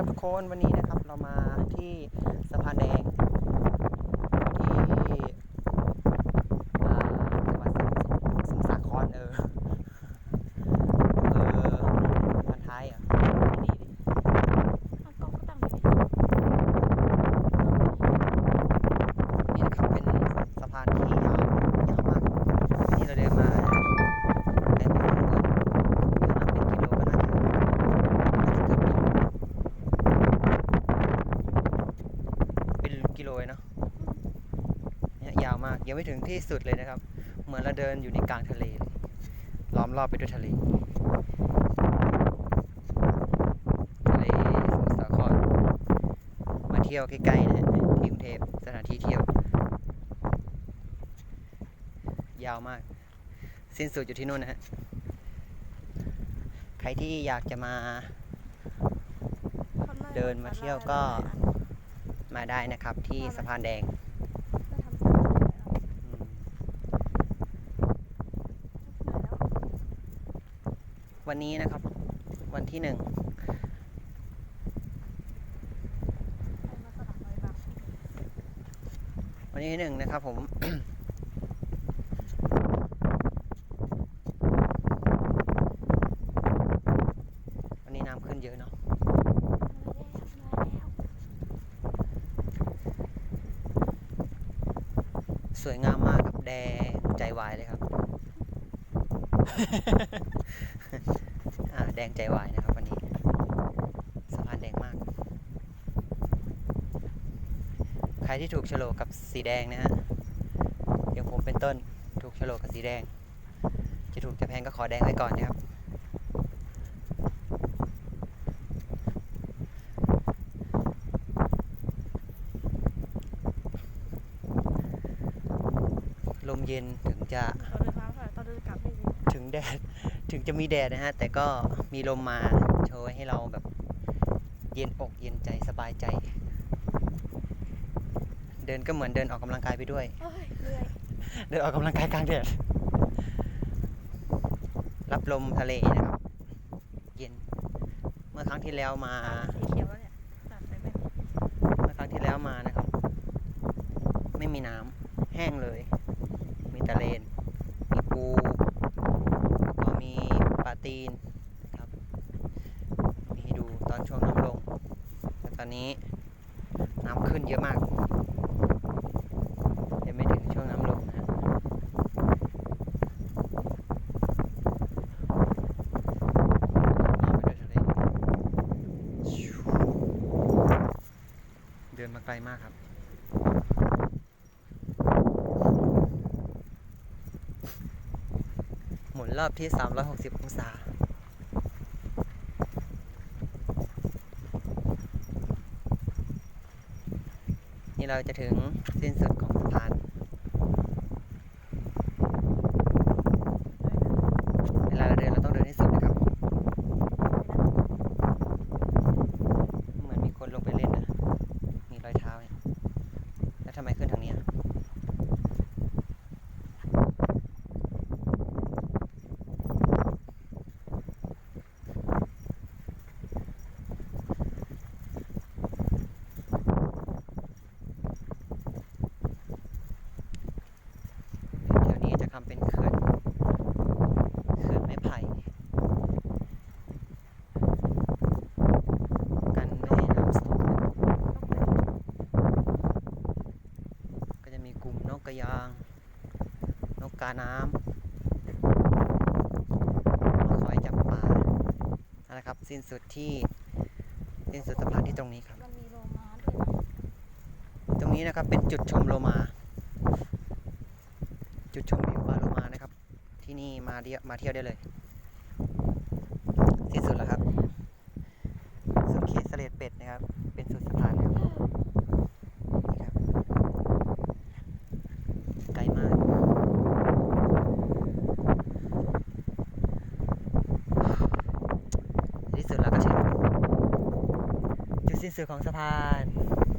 ครับทุกคนวันนี้นะครับเรามาที่สะพานแดงที่อ่าจังหวัดสมุทรสาครเออเออพันท้ายเหรอะดีดิ เอากล้องก็ตั้งไว้ดิ นี่นะครับเป็นสะพานที่ยาวยาวมากนี่เราเดินมาได้พอสมควรถ้านับเป็นกิโลก็น่าจะน่าจะเกือบกิโลเป็นกิโลเลยเนาะ เนี่ ยยาวมากยังไม่ถึงที่สุดเลยนะครับ เหมือนเราเดินอยู่ในกลางทะเลเลยล้อมรอบไปด้วยทะเลทะเลสมุทรสาครมาเที่ยวใกล้ๆนะฮะที่กรุงเทพสถานที่เที่ยว ยาวมาก สิ้นสุดอยู่ที่นู่นนะฮะใครที่อยากจะมาข้างหน้เดินมาเที่ยวก็มาได้นะครับที่สะพานแดง ไม่ทำสายอะไรเอา อืม เหนื่อยแล้ว วันนี้นะครับ วันที่หนึ่งวันที่หนึ่งนะครับผมวันนี้น้ำขึ้นเยอะเนาะสวยงามมากครับแดงใจวายเลยครับ แดงใจวายนะครับวันนี้สะพานแดงมาก ใครที่ถูกโฉลกกับสีแดงนะฮะอย่างผมเป็นต้นถูกโฉลกกับสีแดง จะถูกจะแพงก็ขอแดงไว้ก่อนนะครับลมเย็นถึงจะตอนเดินมาเท่าไหร่ตอนเดินกลับไม่ดีถึงแดด ถึงจะมีแดดนะฮะ แต่ก็มีลมมาโชว์ให้เราแบบเย็นอกเย็นใจสบายใจ เดินก็เหมือนเดินออกกำลังกายไปด้วยเอ้ยเหนื่อยเดินออกกำลังกายกลางแดด รับลมทะเลนะครับ เย็น เมื่อครั้งที่แล้วมา สีเขียวแล้วเนี่ยตัดไปไหมเมื่อครั้งที่แล้วมานะครับ ไม่มีน้ำแห้งเลย มีแต่เลน มีปูแล้วก็มีปลา ตีนนะครับมีให้ดูตอนช่วงน้ำลงแต่ตอนนี้น้ำขึ้นเยอะมากยังไม่ถึงช่วงน้ำลงนะเดินมาไกลมากครับ หมุน รอบที่ 360 องศา นี่เราจะถึงสิ้นสุดของสะพาน เวลาเราเดินเราต้องเดินให้สุดนะครับ เหมือนมีคนลงไปเล่นนะ มีรอยเท้าเนี่ย แล้วทำไมขึ้นทางนี้อะแถวนี้จะทำเป็นเขื่อน เขื่อนไม้ไผ่ กันไม่ให้น้ำสูงนะครับ ก็จะมีกลุ่มนกกระยาง นกกาน้ำมาคอยจับปลานั่นแหละครับ สิ้นสุดที่สิ้นสุดสะพานที่ตรงนี้ครับ มันมีโลมาด้วยนะตรงนี้นะครับเป็นจุดชมโลมา จุดชมวิวปลาโลมานะครับ ที่นี่มาเดียวมาเที่ยวได้เลย สิ้นสุดแล้วครับ สุดเขตเสลดเป็ดนะครับ เป็นสุดสะพานนะครับนี่ครับไกลมาก ที่สุดแล้วก็ถึงจุด สิ้นสุดของสะพาน